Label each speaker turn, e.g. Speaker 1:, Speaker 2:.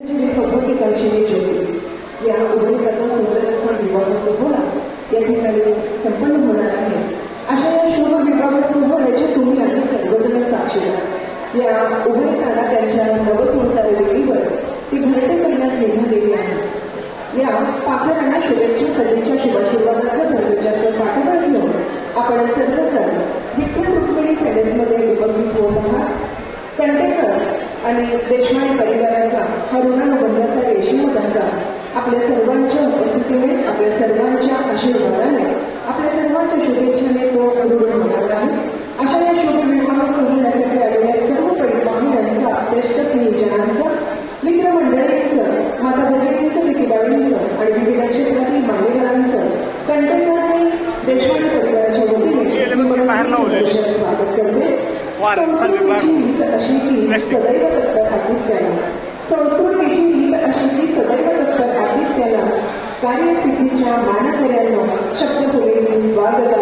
Speaker 1: जी ज्योती या विवाह सोहळा या ठिकाणी संपन्न होणार आहे अशा या शुभ विवाह सोहळ्याचे तुम्ही आम्ही सर्वजण साक्षीदार या उभयकाला त्यांच्या नवसंसार वेळीवर ती घरटे करण्यास निघालेली आहे या पाखरांना शुभेच्छा सदिच्छा शुभाशीर्वादाचा सर्वजास्त पाठबळ घेऊन आपण सर्वजण देशमाने परिवाराचा हा ऋणानुबंधाचा रेशीम धंदा आपल्या सर्वांच्या उपस्थितीने आपल्या सर्वांच्या आशीर्वादाने आपल्या सर्वांच्या शुभेच्छाने तो रूढ होणार आहे अशा या शुभ विवाह सोहळ्यासाठी आलेल्या सर्व परिवारांचा ज्येष्ठ स्नेहीजनांचा मित्रमंडळींचं माता भगिनींचं लिखिबाईंचं आणि विविध क्षेत्रातील मान्यवरांचं कंटेकर आणि देशमाने परिवाराच्या वतीने स्वागत करते. अशी की सदैव तत्पर केला संस्कृतीची रीत अशी की सदैव तत्पर आदित्याला कार्यसिद्धीच्या मानकऱ्यांना शब्द होईल स्वागत